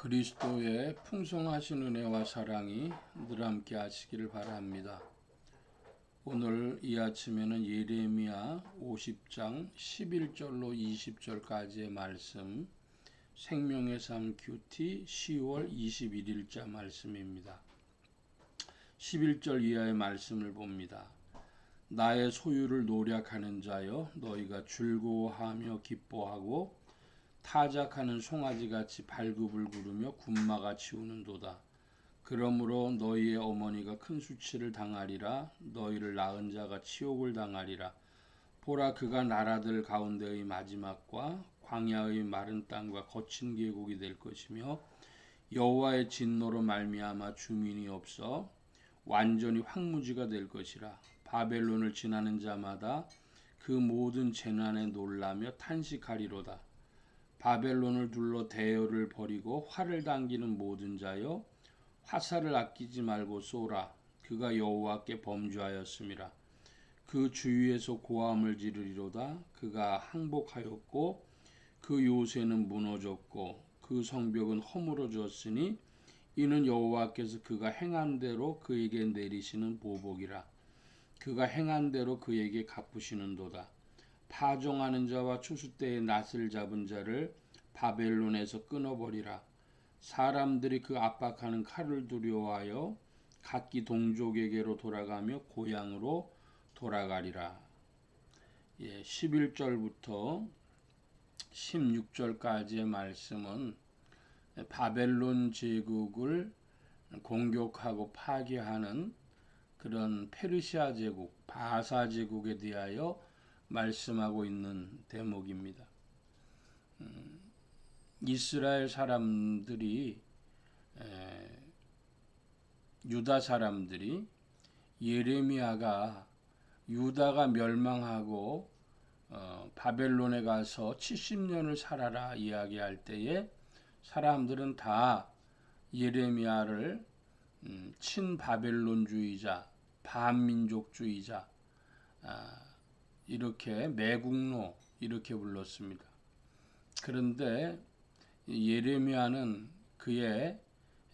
그리스도의 풍성하신 은혜와 사랑이 늘 함께 하시기를 바랍니다. 오늘 이 아침에는 예레미야 50장 11절로 20절까지의 말씀 생명의 삶 큐티 10월 21일자 말씀입니다. 11절 이하의 말씀을 봅니다. 나의 소유를 노력하는 자여 너희가 즐거워하며 기뻐하고 타작하는 송아지같이 발굽을 구르며 군마같이 우는도다. 그러므로 너희의 어머니가 큰 수치를 당하리라. 너희를 낳은 자가 치욕을 당하리라. 보라 그가 나라들 가운데의 마지막과 광야의 마른 땅과 거친 계곡이 될 것이며 여호와의 진노로 말미암아 주민이 없어 완전히 황무지가 될 것이라. 바벨론을 지나는 자마다 그 모든 재난에 놀라며 탄식하리로다 바벨론을 둘러 대열을 벌이고 활을 당기는 모든 자여 화살을 아끼지 말고 쏘라. 그가 여호와께 범죄하였음이라. 그 주위에서 고함을 지르리로다. 그가 항복하였고 그 요새는 무너졌고 그 성벽은 허물어졌으니 이는 여호와께서 그가 행한 대로 그에게 내리시는 보복이라. 그가 행한 대로 그에게 갚으시는도다 파종하는 자와 추수 때에 낫을 잡은 자를 바벨론에서 끊어버리라. 사람들이 그 압박하는 칼을 두려워하여 각기 동족에게로 돌아가며 고향으로 돌아가리라. 예, 11절부터 16절까지의 말씀은 바벨론 제국을 공격하고 파괴하는 그런 페르시아 제국, 바사 제국에 대하여 말씀하고 있는 대목입니다. 음, 이스라엘 사람들이 에, 유다 사람들이 예레미야가 유다가 멸망하고 어, 바벨론에 가서 70년을 살아라 이야기할 때에 사람들은 다 예레미야를 음, 친바벨론주의자, 반민족주의자, 아, 이렇게 매국노 이렇게 불렀습니다. 그런데 예레미야는 그의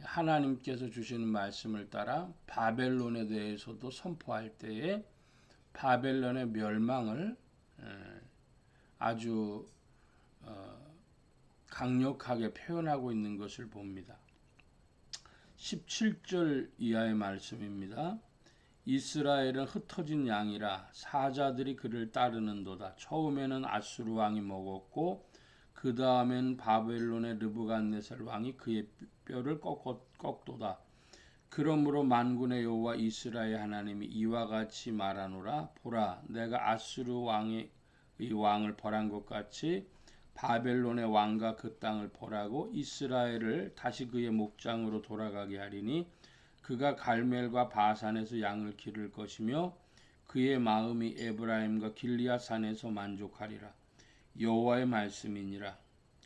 하나님께서 주시는 말씀을 따라 바벨론에 대해서도 선포할 때에 바벨론의 멸망을 아주 어, 강력하게 표현하고 있는 것을 봅니다. 17절 이하의 말씀입니다. 이스라엘은 흩어진 양이라 사자들이 그를 따르는도다. 처음에는 아수르 왕이 먹었고 그 다음엔 바벨론의 르브간네살 왕이 그의 뼈를 꺾도다. 그러므로 만군의 여호와 이스라엘 하나님이 이와 같이 말하노라 보라 내가 아수르 왕의 이 왕을 벌한 것 같이 바벨론의 왕과 그 땅을 벌하고 이스라엘을 다시 그의 목장으로 돌아가게 하리니 그가 갈멜과 바산에서 양을 기를 것이며 그의 마음이 에브라임과 길리아 산에서 만족하리라. 여호와의 말씀이니라.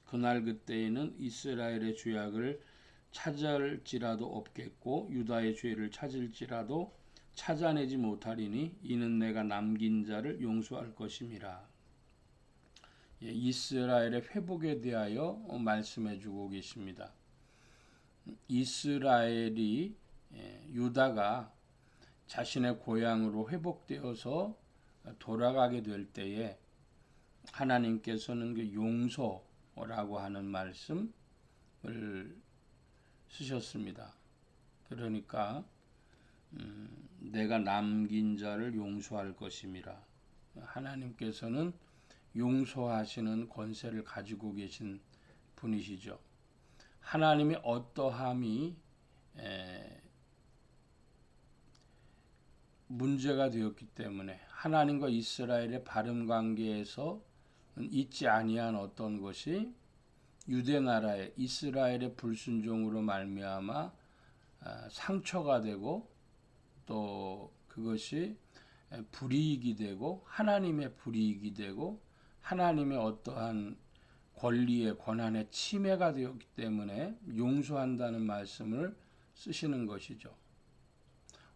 그날 그때에는 이스라엘의 죄악을 찾을지라도 없겠고 유다의 죄를 찾을지라도 찾아내지 못하리니 이는 내가 남긴 자를 용서할 것임이라. 예, 이스라엘의 회복에 대하여 말씀해 주고 계십니다. 이스라엘이 예, 유다가 자신의 고향으로 회복되어서 돌아가게 될 때에 하나님께서는 그 용서라고 하는 말씀을 쓰셨습니다. 그러니까 음, 내가 남긴 자를 용서할 것임이라. 하나님께서는 용서하시는 권세를 가지고 계신 분이시죠. 하나님의 어떠함이 에, 문제가 되었기 때문에 하나님과 이스라엘의 바른 관계에서 있지 아니한 어떤 것이 유대 나라의 이스라엘의 불순종으로 말미암아 아, 상처가 되고 또 그것이 불이익이 되고 하나님의 불이익이 되고 하나님의 어떠한 권리의 권한의 침해가 되었기 때문에 용서한다는 말씀을 쓰시는 것이죠.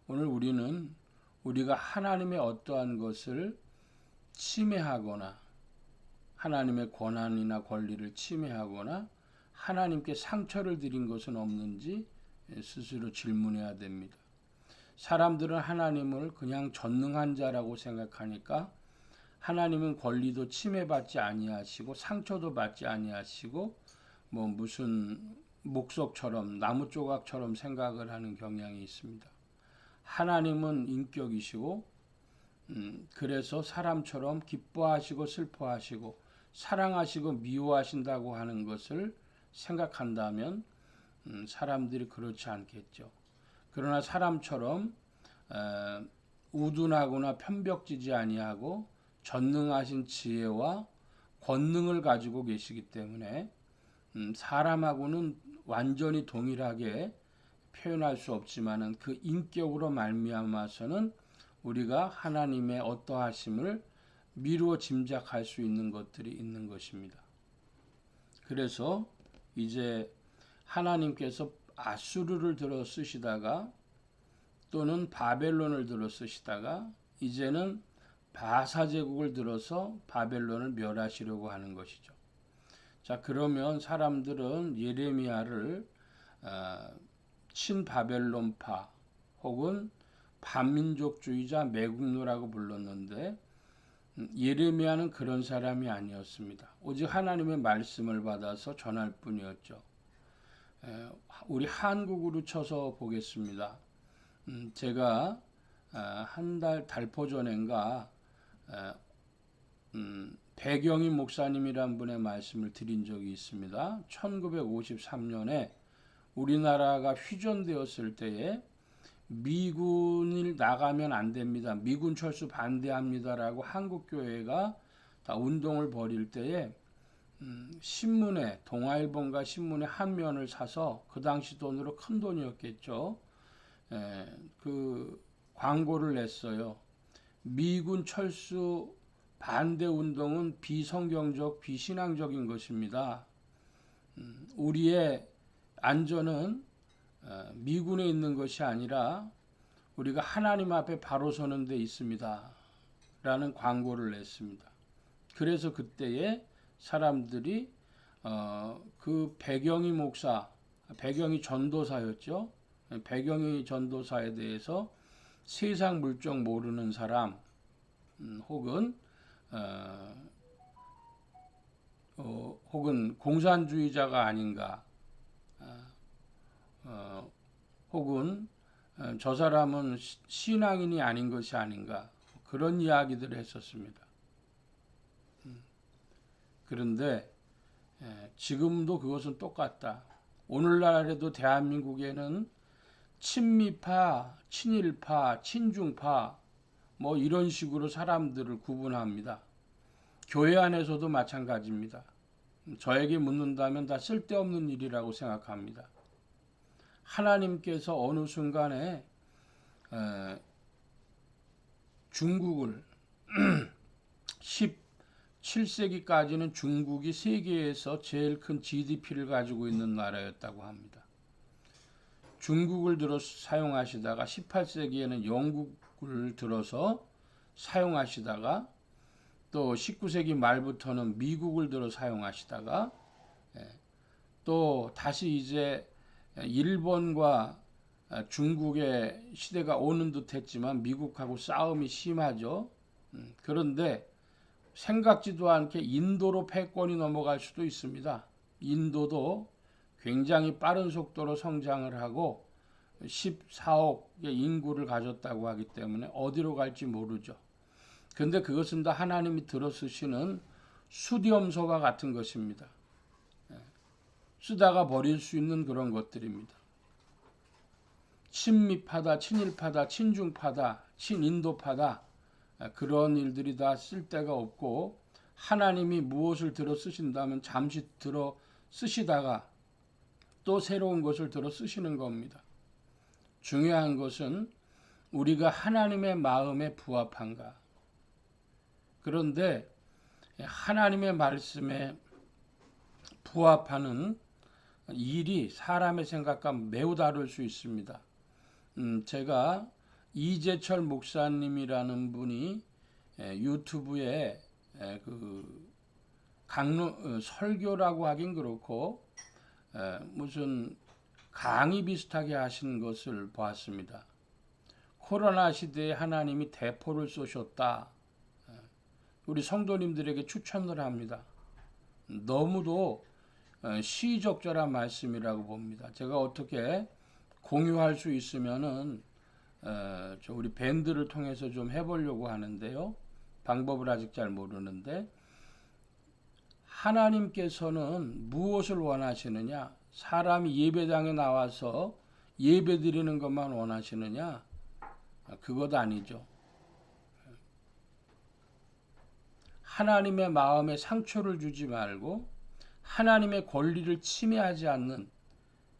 오늘 우리는 우리가 하나님의 어떠한 것을 침해하거나 하나님의 권한이나 권리를 침해하거나 하나님께 상처를 드린 것은 없는지 스스로 질문해야 됩니다. 사람들은 하나님을 그냥 전능한 자라고 생각하니까 하나님은 권리도 침해받지 아니하시고 상처도 받지 아니하시고 뭐 무슨 목석처럼 나무 조각처럼 생각을 하는 경향이 있습니다. 하나님은 인격이시고 음, 그래서 사람처럼 기뻐하시고 슬퍼하시고 사랑하시고 미워하신다고 하는 것을 생각한다면 음, 사람들이 그렇지 않겠죠. 그러나 사람처럼 에, 우둔하거나 편벽지지 아니하고 전능하신 지혜와 권능을 가지고 계시기 때문에 음, 사람하고는 완전히 동일하게 표현할 수 없지만은 그 인격으로 말미암아서는 우리가 하나님의 어떠하심을 미루어 짐작할 수 있는 것들이 있는 것입니다. 그래서 이제 하나님께서 아수르를 들어 쓰시다가 또는 바벨론을 들어 쓰시다가 이제는 바사 제국을 들어서 바벨론을 멸하시려고 하는 것이죠. 자 그러면 사람들은 예레미야를 어, 친바벨론파 혹은 반민족주의자 매국노라고 불렀는데 음, 예레미야는 그런 사람이 아니었습니다. 오직 하나님의 말씀을 받아서 전할 뿐이었죠. 우리 한국으로 쳐서 보겠습니다. 음, 제가 아, 한달 달포 전인가 음, 배경희 목사님이란 분의 말씀을 드린 적이 있습니다. 1953년에 우리나라가 휘전되었을 때에 미군을 나가면 안 됩니다. 미군 철수 반대합니다라고 한국 교회가 다 운동을 벌일 때에 음, 신문에 동아일본과 신문에 한 면을 사서 그 당시 돈으로 큰 돈이었겠죠. 에, 그 광고를 냈어요. 미군 철수 반대 운동은 비성경적, 비신앙적인 것입니다. 음, 우리의 안전은 어, 미군에 있는 것이 아니라 우리가 하나님 앞에 바로 서는 데 있습니다. 라는 광고를 냈습니다. 그래서 그때에 사람들이 어, 그 배경이 목사, 배경이 전도사였죠. 배경이 전도사에 대해서 세상 물정 모르는 사람 음, 혹은 어, 어, 혹은 공산주의자가 아닌가 어, 혹은 어, 저 사람은 신앙인이 아닌 것이 아닌가 그런 이야기들을 했었습니다. 음. 그런데 예, 지금도 그것은 똑같다. 오늘날에도 대한민국에는 친미파, 친일파, 친중파 뭐 이런 식으로 사람들을 구분합니다. 교회 안에서도 마찬가지입니다. 저에게 묻는다면 다 쓸데없는 일이라고 생각합니다. 하나님께서 어느 순간에 중국을 17세기까지는 중국이 세계에서 제일 큰 GDP를 가지고 있는 나라였다고 합니다. 중국을 들어 사용하시다가 18세기에는 영국을 들어서 사용하시다가 또 19세기 말부터는 미국을 들어 사용하시다가 또 다시 이제 일본과 중국의 시대가 오는 듯 했지만 미국하고 싸움이 심하죠. 음, 그런데 생각지도 않게 인도로 패권이 넘어갈 수도 있습니다. 인도도 굉장히 빠른 속도로 성장을 하고 14억의 인구를 가졌다고 하기 때문에 어디로 갈지 모르죠. 근데 그것은 다 하나님이 들어쓰시는 수디엄소가 같은 것입니다. 쓰다가 버릴 수 있는 그런 것들입니다. 친미파다, 친일파다, 친중파다, 친인도파다 그런 일들이 다 쓸데가 없고 하나님이 무엇을 들어 쓰신다면 잠시 들어 쓰시다가 또 새로운 것을 들어 쓰시는 겁니다. 중요한 것은 우리가 하나님의 마음에 부합한가. 그런데 하나님의 말씀에 부합하는 일이 사람의 생각과 매우 다를 수 있습니다. 음, 제가 이재철 목사님이라는 분이 에, 유튜브에 에, 그 강로 어, 설교라고 하긴 그렇고 에, 무슨 강의 비슷하게 하신 것을 보았습니다. 코로나 시대에 하나님이 대포를 쏘셨다. 에, 우리 성도님들에게 추천을 합니다. 너무도 어, 시적절한 말씀이라고 봅니다. 제가 어떻게 공유할 수 있으면은 어, 저 우리 밴드를 통해서 좀 해보려고 하는데요. 방법을 아직 잘 모르는데 하나님께서는 무엇을 원하시느냐? 사람이 예배당에 나와서 예배 드리는 것만 원하시느냐? 그것 아니죠. 하나님의 마음에 상처를 주지 말고 하나님의 권리를 침해하지 않는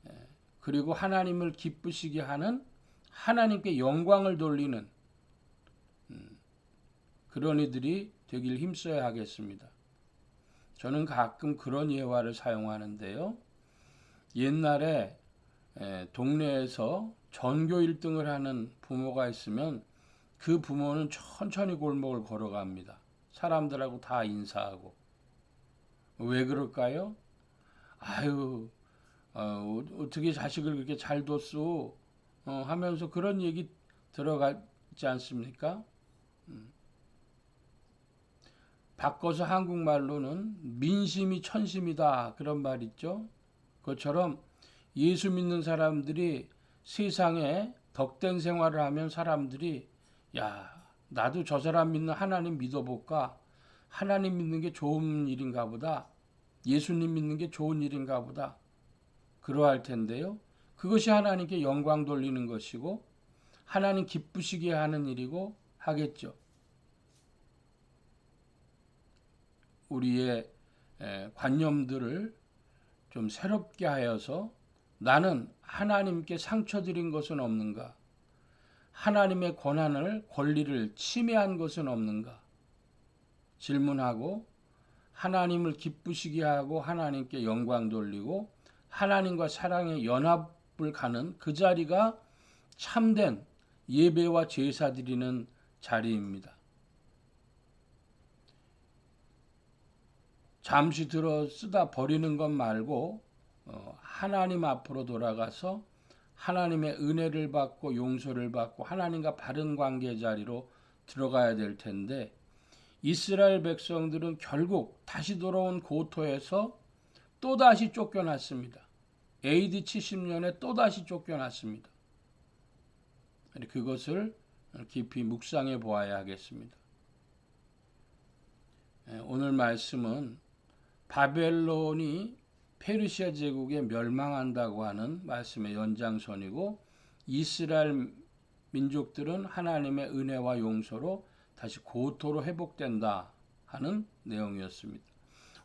예, 그리고 하나님을 기쁘시게 하는 하나님께 영광을 돌리는 음, 그런 이들이 되길 힘써야 하겠습니다. 저는 가끔 그런 예화를 사용하는데요. 옛날에 예, 동네에서 전교 1등을 하는 부모가 있으면 그 부모는 천천히 골목을 걸어갑니다. 사람들하고 다 인사하고. 왜 그럴까요? 아유, 어, 어떻게 자식을 그렇게 잘 뒀어? 어, 하면서 그런 얘기 들어가지 않습니까? 음. 바꿔서 한국말로는 민심이 천심이다 그런 말 있죠. 그것처럼 예수 믿는 사람들이 세상에 덕된 생활을 하면 사람들이 야 나도 저 사람 믿는 하나님 믿어볼까? 하나님 믿는 게 좋은 일인가 보다. 예수님 믿는 게 좋은 일인가 보다. 그러할 텐데요. 그것이 하나님께 영광 돌리는 것이고 하나님 기쁘시게 하는 일이고 하겠죠. 우리의 관념들을 좀 새롭게 하여서 나는 하나님께 상처 드린 것은 없는가? 하나님의 권한을 권리를 침해한 것은 없는가? 질문하고 하나님을 기쁘시게 하고 하나님께 영광 돌리고 하나님과 사랑의 연합을 가는 그 자리가 참된 예배와 제사 드리는 자리입니다. 잠시 들어 쓰다 버리는 것 말고 어, 하나님 앞으로 돌아가서 하나님의 은혜를 받고 용서를 받고 하나님과 바른 관계 자리로 들어가야 될 텐데 이스라엘 백성들은 결국 다시 돌아온 고토에서 또다시 쫓겨났습니다. AD 70년에 또다시 쫓겨났습니다. 그것을 깊이 묵상해 보아야 하겠습니다. 예, 오늘 말씀은 바벨론이 페르시아 제국에 멸망한다고 하는 말씀의 연장선이고 이스라엘 민족들은 하나님의 은혜와 용서로 다시 고토로 회복된다 하는 내용이었습니다.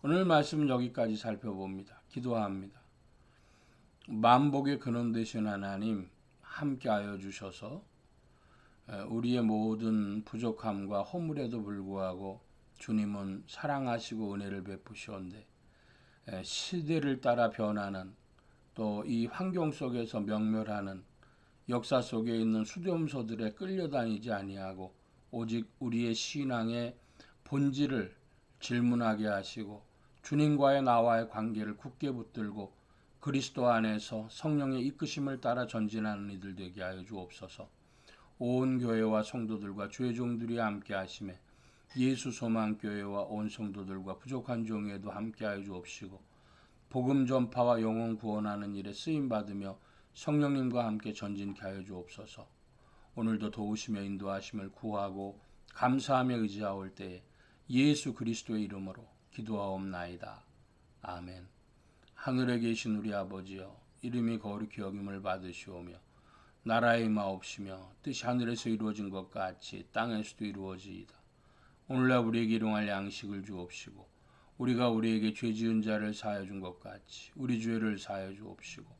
오늘 말씀 여기까지 살펴봅니다. 기도합니다. 만복의 근원 되신 하나님 함께하여 주셔서 우리의 모든 부족함과 허물에도 불구하고 주님은 사랑하시고 은혜를 베푸시온데 시대를 따라 변하는 또 이 환경 속에서 명멸하는 역사 속에 있는 수렴소들에 끌려다니지 아니하고 오직 우리의 신앙의 본질을 질문하게 하시고 주님과의 나와의 관계를 굳게 붙들고 그리스도 안에서 성령의 이끄심을 따라 전진하는 이들 되게 하여 주옵소서. 온 교회와 성도들과 주의 종들이 함께 하심에 예수 소망 교회와 온 성도들과 부족한 종에도 함께 하여 주옵시고 복음 전파와 영혼 구원하는 일에 쓰임 받으며 성령님과 함께 전진케 하여 주옵소서. 오늘도 도우시며 인도하심을 구하고 감사하며 의지하올 때에 예수 그리스도의 이름으로 기도하옵나이다. 아멘. 하늘에 계신 우리 아버지여 이름이 거룩히 여김을 받으시오며 나라의 마옵시며 뜻이 하늘에서 이루어진 것 같이 땅에서도 이루어지이다. 오늘날 우리에게 일용할 양식을 주옵시고 우리가 우리에게 죄 지은 자를 사하여 준 것 같이 우리 죄를 사하여 주옵시고